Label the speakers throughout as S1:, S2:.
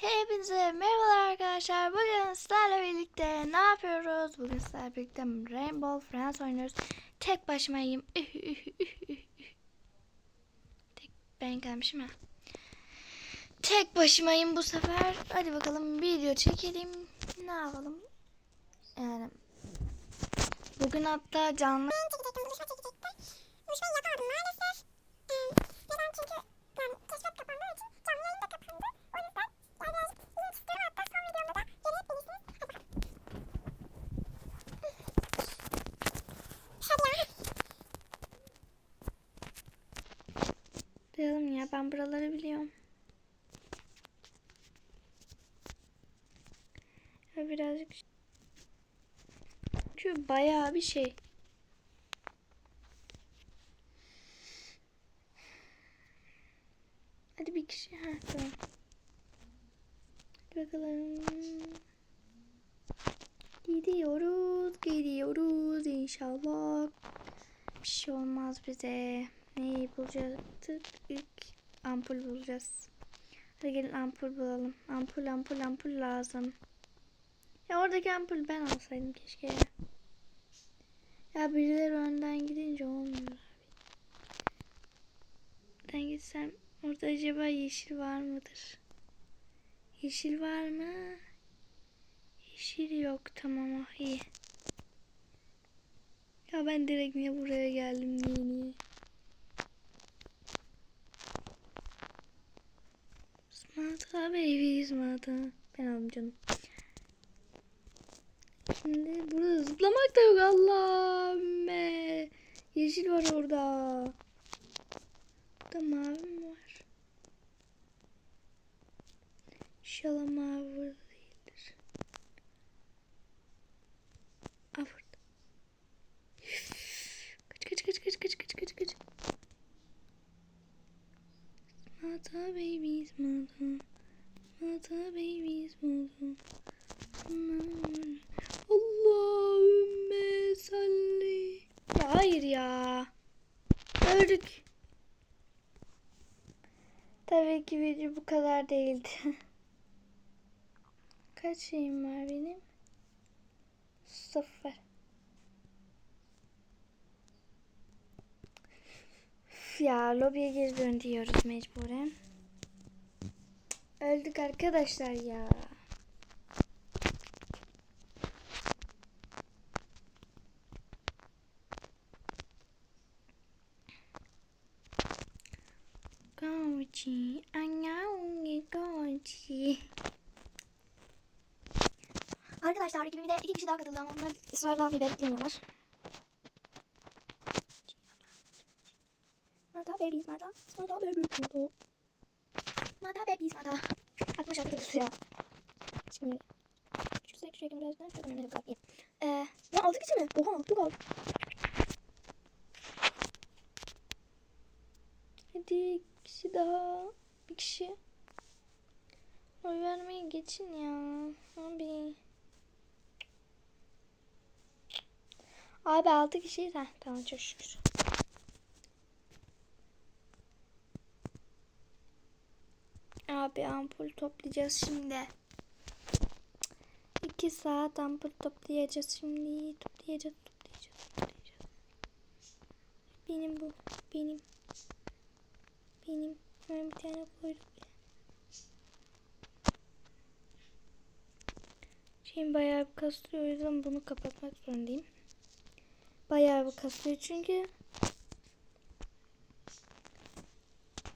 S1: Hepinize merhabalar arkadaşlar. Bugün sizlerle birlikte ne yapıyoruz? Bugün sizlerle birlikte Rainbow Friends oynuyoruz. Tek başımayım. Tek ben gelmişim ha. Tek başımayım bu sefer. Hadi bakalım video çekelim. Ne yapalım? Yani bugün hatta canlı
S2: buluşma çekecektim. Buluşmayı yapamadım maalesef. Neden çünkü
S1: ben buraları biliyorum. Birazcık çünkü bayağı bir şey. Hadi bir kişi. Ha, tamam. Bakalım. Gidiyoruz, gidiyoruz inşallah. Bir şey olmaz bize. Neyi bulacaktık? İlk ampul bulacağız. Hadi gelin ampul bulalım. Ampul, ampul, ampul lazım. Ya oradaki ampul ben alsaydım keşke. ya. Birileri önden gidince olmuyor abi. Ben gitsem orada acaba yeşil var mıdır? Yeşil var mı? Yeşil yok tamam ah iyi. Ya ben direkt niye buraya geldim niye niye? Smata baby smata. Ben aldım canım. Şimdi burada zıplamak da yok Allah'ım. Yeşil var orada. Burada mavi mi var? İnşallah mavi burada. Kaç kaç kaç kaç kaç kaç kaç kaç. Mata babies mata. Mata babies mata. Allahümme salli. Ya hayır ya. Öldük. Tabii ki video bu kadar değildi. Kaç şeyim var benim? Sıfır. Ya lobiye geri dön diyoruz mecburen. Öldük arkadaşlar ya. Goji, anyaungi goji.
S2: Arkadaşlar ekibimde iki kişi daha katıldı ama onlar ısrarla biber eklemiyorlar. Mata babies mata. Mata babies mata. Mata babies mata. Aklıma şarkı ya. Şimdi şu sürekli ekranı birazdan çok önemli bir kapıyı. Ee, ya altı kişi mi? Oha çok az.
S1: Hadi kişi daha. Bir kişi. Oy vermeye geçin ya. Abi. Abi altı kişiyiz. Heh, tamam çok şükür. Abi ampul toplayacağız şimdi. İki saat ampul toplayacağız şimdi. Toplayacağız, toplayacağız, toplayacağız. Benim bu. Benim. Benim. Ben bir tane koydum. Şeyim bayağı bir kasıyor o yüzden bunu kapatmak zorundayım. Bayağı bir kasıyor çünkü.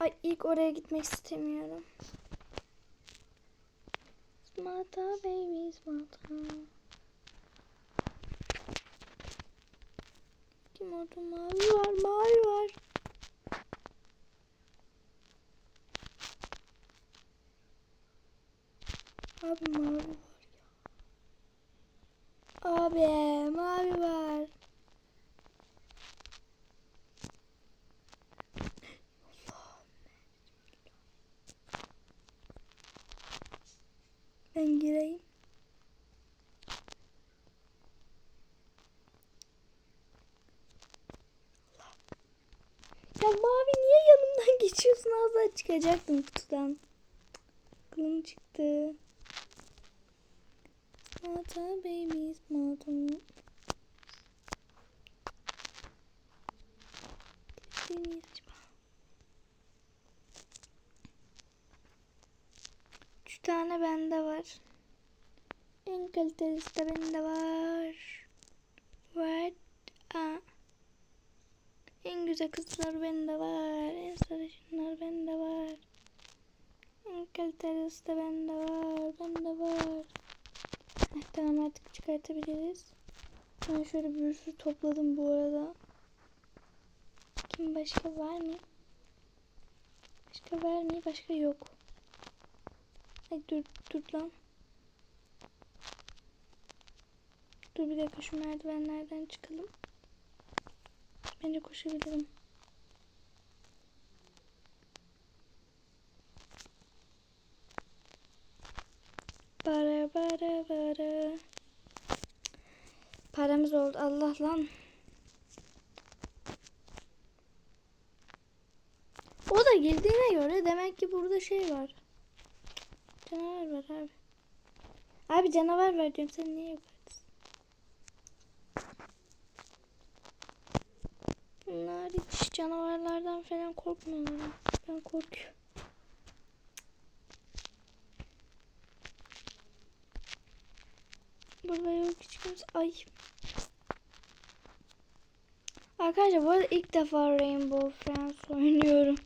S1: Ay ilk oraya gitmek istemiyorum. Smata baby smata. Kim orada mavi var mavi var. Abi mavi var ya. Abi mavi var. Ben gireyim. Ya mavi niye yanımdan geçiyorsun? Az daha çıkacaktım kutudan. Aklım çıktı. Mata babies mata. Üç tane bende var. En kalitelisi de bende var. Var. Aa. En güzel kızlar bende var. En sarışınlar bende var. En kalitelisi de bende var. Bende var. Heh, tamam artık çıkartabiliriz. Ben şöyle bir sürü topladım bu arada. Kim başka var mı? Başka var mı? Başka yok. Ay dur dur lan. Dur bir dakika şu merdivenlerden çıkalım. Bence koşabilirim. Bara bara bara. Paramız oldu. Allah lan. O da girdiğine göre demek ki burada şey var. Canavar var abi. Abi canavar var diyorum. Sen niye yukarıdasın? Bunlar hiç canavarlardan falan korkmuyorlar. Ben korkuyorum. Burada yok hiç kimse. Ay. Arkadaşlar bu arada ilk defa Rainbow Friends oynuyorum.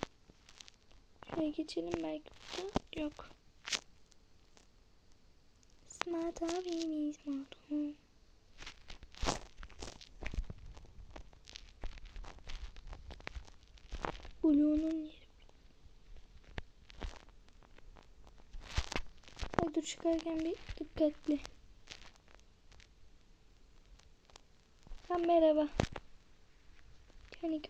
S1: Şöyle geçelim belki burada. Yok. Smart abi smart. Blue'nun yeri. Ay dur çıkarken bir dikkatli. Ha merhaba. Yani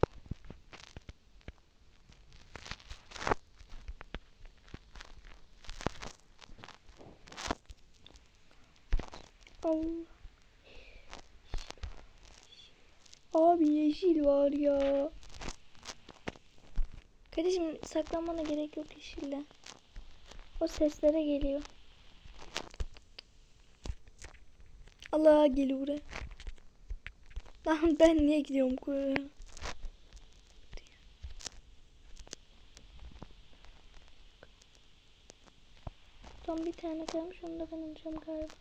S1: Allah. Abi yeşil var ya. Kardeşim saklanmana gerek yok yeşille. O seslere geliyor. Allah geliyor buraya. Lan ben niye gidiyorum buraya? Son bir tane kalmış onu da ben alacağım galiba.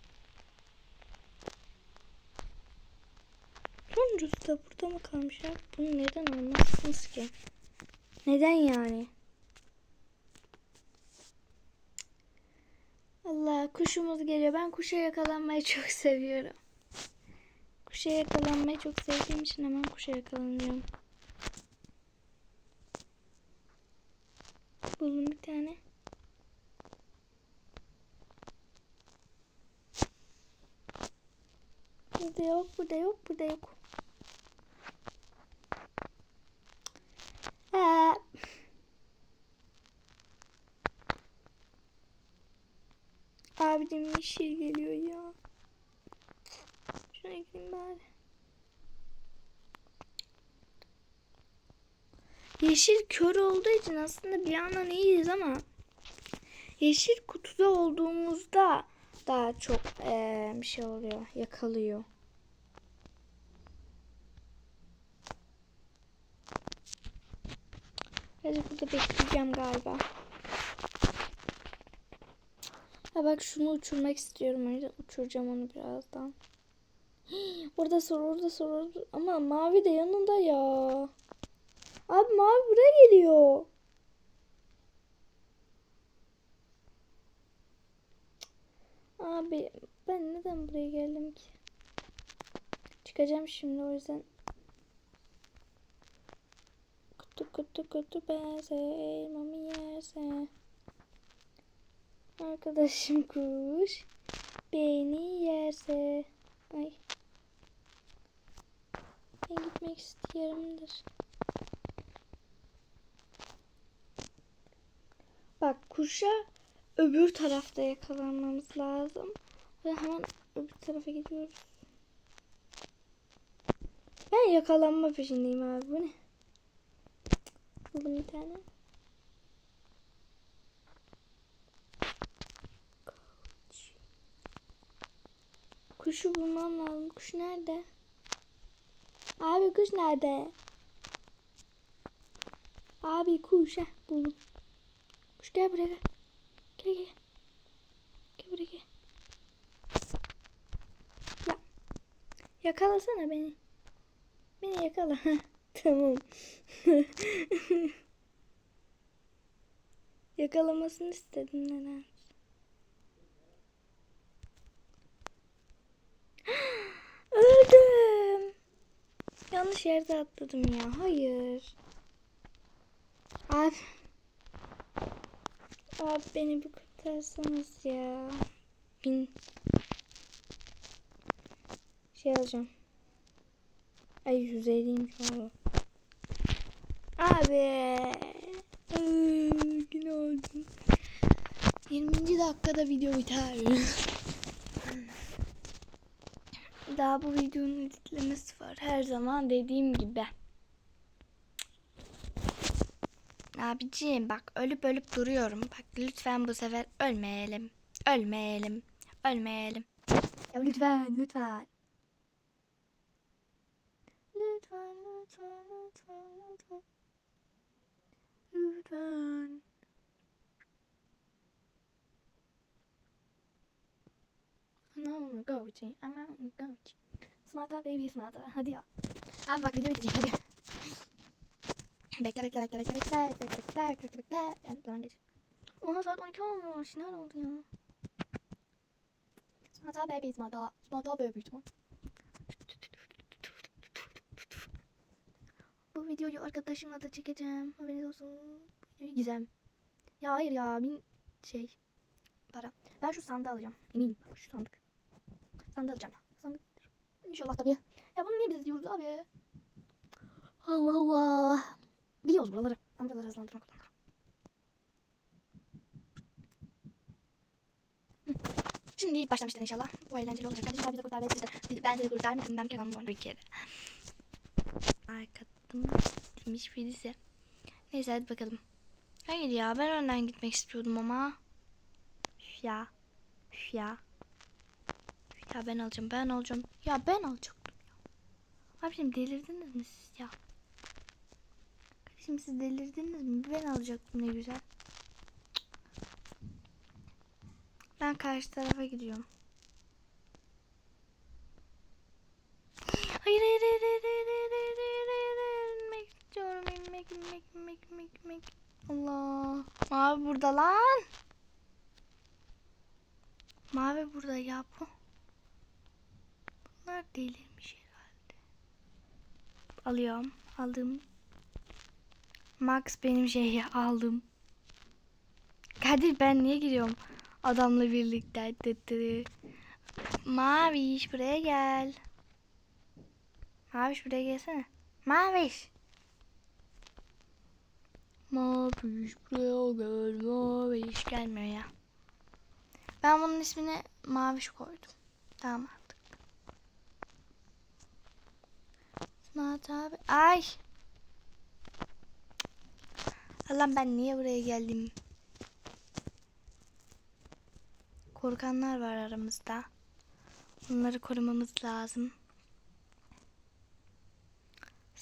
S1: Sonuncusu da burada mı kalmış ya? Bunu neden almazsınız ki? Neden yani? Allah kuşumuz geliyor. Ben kuşa yakalanmayı çok seviyorum. Kuşa yakalanmayı çok sevdiğim için hemen kuşa yakalanıyorum. Buldum bir tane. Burada yok, burada yok, burada yok. Aa. Abicim yeşil geliyor ya. Şuna gideyim bari. Yeşil kör olduğu için aslında bir yandan iyiyiz ama yeşil kutuda olduğumuzda daha çok eee, bir şey oluyor, yakalıyor. Hadi burada bekleyeceğim galiba. Ha bak şunu uçurmak istiyorum. O yüzden uçuracağım onu birazdan. Orada sor, orada sor. Ama mavi de yanında ya. Abi mavi buraya geliyor. Abi ben neden buraya geldim ki? Çıkacağım şimdi o yüzden. Kutu kutu bense elmamı yerse. Arkadaşım kuş beni yerse. Ay. Ben gitmek istiyorumdur. Bak kuşa öbür tarafta yakalanmamız lazım. Ve hemen öbür tarafa gidiyoruz. Ben yakalanma peşindeyim abi. Bu ne? buldum bir tane. Kuşu bulmam lazım. Kuş nerede? Abi kuş nerede? Abi kuş. Heh, buldum. Kuş gel buraya. Gel gel. Gel, gel buraya gel. Ya. Yakalasana beni. Beni yakala. tamam. Yakalamasını istedim neden? Öldüm. Yanlış yerde atladım ya. Hayır. Abi. Abi beni bir kurtarsanız ya. Bin. Şey alacağım. Ay 150'yim şu an. Abi. Ay, Yine öldüm. 20. dakikada video biter. Daha bu videonun editlemesi var. Her zaman dediğim gibi. Abiciğim bak ölüp ölüp duruyorum. Bak lütfen bu sefer ölmeyelim. Ölmeyelim. Ölmeyelim. Ya lütfen lütfen. Lütfen lütfen lütfen lütfen. I'm going to, I'm going to. Smarta baby smarta. Hadi ya. Abi bak video bitecek hadi. Bekle bekle bekle bekle bekle bekle bekle bekle bekle. Yani. Oha saat 12 olmuş. Ne oldu ya? Smarta baby smarta. Smarta baby smarta. Videoyu arkadaşımla da çekeceğim. Haberiniz olsun. Gizem. Ya hayır ya. Bin şey. Para. Ben şu sandığı alacağım. Eminim. Şu sandık. Sandığı alacağım. Sandık. İnşallah tabii. Ya bunu niye biz diyoruz abi? Allah Allah. Biliyoruz buraları. Amcaları hızlandırmak. Hı. Şimdi ilk başlamışlar inşallah. Bu eğlenceli olacak. Kardeşim bizi kurtar. Ben, sizi, kurtarmışım. Ben bir kere. Arkadım demiş birisi. Neyse hadi bakalım. Hayır ya ben önden gitmek istiyordum ama. Üf ya. Üf ya. Üf ya ben alacağım ben alacağım. Ya ben alacaktım ya. Abicim delirdiniz mi siz ya? Kardeşim siz delirdiniz mi? Ben alacaktım ne güzel. Ben karşı tarafa gidiyorum. Hayır hayır hayır hayır hayır hayır hayır hayır hayır hayır inmek istiyorum inmek inmek inmek inmek inmek. Allah. Mavi burada lan. Mavi burada ya bu. Bunlar delirmiş herhalde. Alıyorum aldım. Max benim şeyi aldım. Kadir ben niye giriyorum adamla birlikte? Dıt. Maviş buraya gel Maviş buraya gelsene. Maviş. Maviş buraya gel. Maviş gelmiyor ya. Ben bunun ismini Maviş koydum. Tamam artık. Smart abi. Ay. Allah ben niye buraya geldim? Korkanlar var aramızda. Onları korumamız lazım.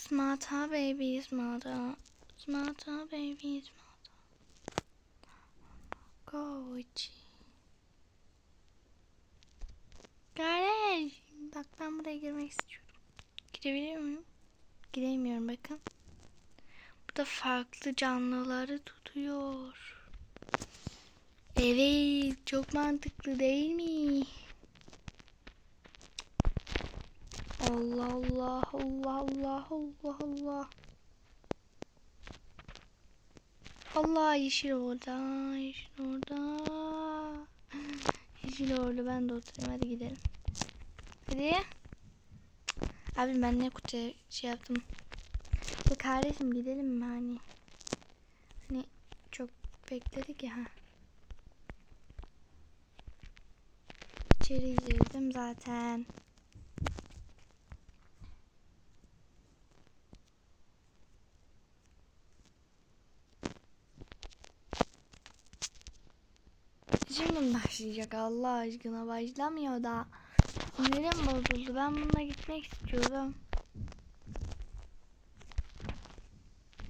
S1: Smarta baby smarta. Smarta baby smarta. İçi. Kardeş. Bak ben buraya girmek istiyorum. Girebiliyor muyum? Giremiyorum bakın. Burada farklı canlıları tutuyor. Evet çok mantıklı değil mi? Allah Allah Allah Allah Allah Allah. Allah yeşil orada. Yeşil orada. Yeşil orada ben de oturayım hadi gidelim. Hadi. Abi ben ne kutuya şey yaptım. Ya kardeşim gidelim mi hani? Hani çok bekledik ya. İçeri girdim zaten. Şimdi başlayacak Allah aşkına başlamıyor da. Sinirim bozuldu. Ben bununla gitmek istiyorum.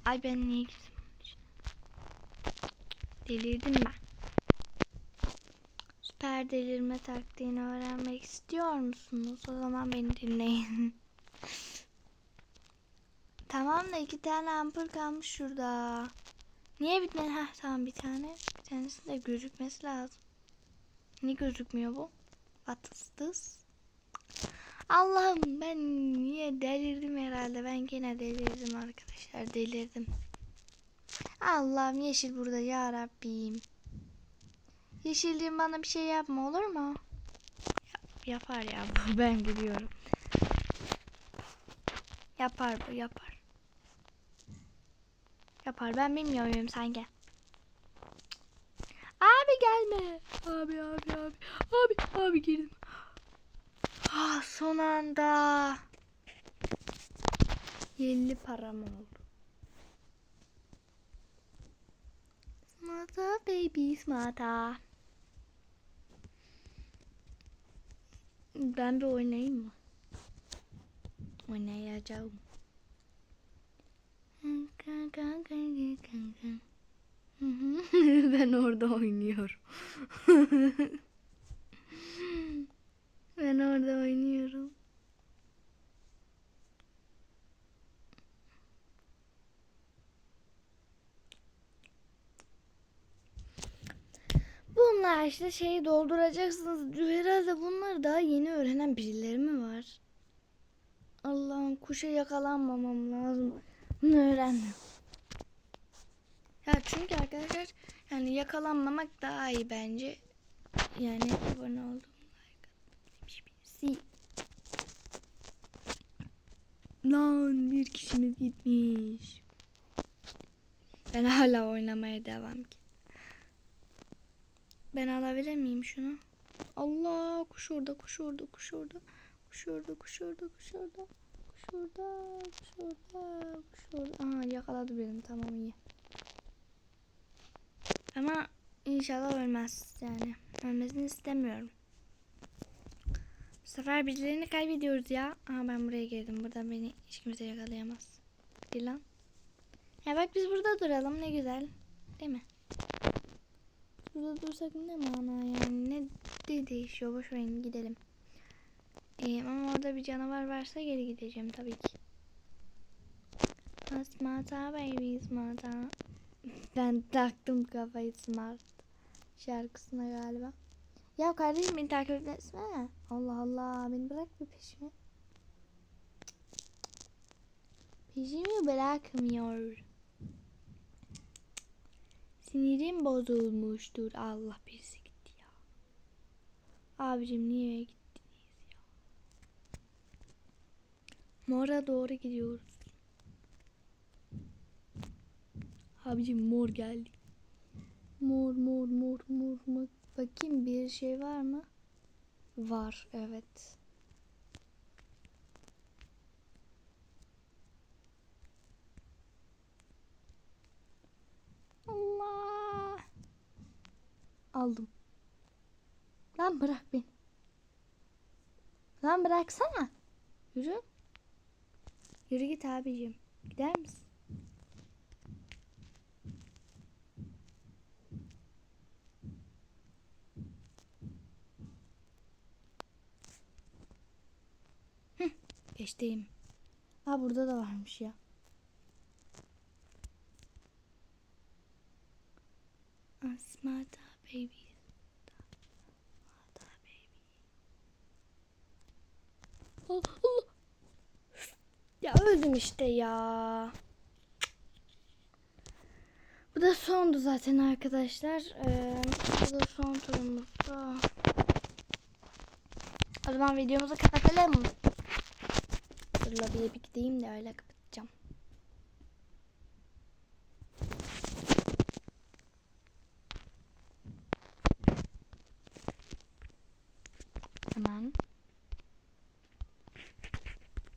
S1: Ay ben niye gittim? Delirdim ben. Süper delirme taktiğini öğrenmek istiyor musunuz? O zaman beni dinleyin. tamam da iki tane ampul kalmış şurada. Niye bitmedi? Heh tamam bir tane. Bir tanesi de gözükmesi lazım. Niye gözükmüyor bu? What is this? Allah'ım ben niye delirdim herhalde. Ben gene delirdim arkadaşlar. Delirdim. Allah'ım yeşil burada ya Rabbim. Yeşilliğim bana bir şey yapma olur mu? Yap- yapar ya bu. Ben gidiyorum. Yapar bu yapar. Yapar ben bilmiyorum sen gel. Abi gelme. Abi abi abi. Abi abi girdim. Ah son anda. 50 param oldu. Smata baby smata. Ben bir oynayayım mı? Oynayacağım. ben orada oynuyorum. ben orada oynuyorum. Bunlar işte şeyi dolduracaksınız. Herhalde bunlar daha yeni öğrenen birileri mi var? Allah'ım kuşa yakalanmamam lazım. Bunu öğrendim. Ya çünkü arkadaşlar yani yakalanmamak daha iyi bence. Yani abone oldum. Like. Lan bir kişimiz gitmiş. Ben hala oynamaya devam ki. Ben alabilir miyim şunu? Allah kuş orada kuş orada kuş orada. Kuş orada kuş orada kuş orada. Orada kuş orada. Aha yakaladı benim tamam iyi. Ama inşallah ölmez yani. Ölmesini istemiyorum. Bu sefer birilerini kaybediyoruz ya. Aha ben buraya girdim. Burada beni hiç kimse yakalayamaz. Gir lan. Ya bak biz burada duralım ne güzel. Değil mi? Burada dursak ne mana yani ne de değişiyor boş verin gidelim. Ee, ama orada bir canavar varsa geri gideceğim tabii ki. Smata baby smata. Ben taktım kafayı smart şarkısına galiba. Ya kardeşim beni takip etmesene. Allah Allah beni bırak bir peşime. Peşimi bırakmıyor. Sinirim bozulmuştur. Allah birisi gitti ya. Abicim niye gittiniz ya? Mor'a doğru gidiyoruz. Abicim mor geldi. Mor mor mor mor mor. Bakayım bir şey var mı? Var evet. Allah. Aldım. Lan bırak beni. Lan bıraksana. Yürü. Yürü git abicim. Gider misin? Hıh. Ha burada da varmış ya. Asmata baby. Asmata baby. Allah Allah. Ya öldüm işte ya. Bu da sondu zaten arkadaşlar. Ee, bu da son turumuzdu. O zaman videomuzu kapatalım. Dur lobiye bir gideyim de öyle kapatacağım. Hemen.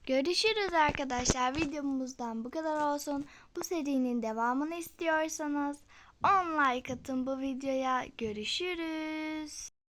S1: Görüşürüz arkadaşlar. Videomuzdan bu kadar olsun. Bu serinin devamını istiyorsanız 10 like atın bu videoya. Görüşürüz.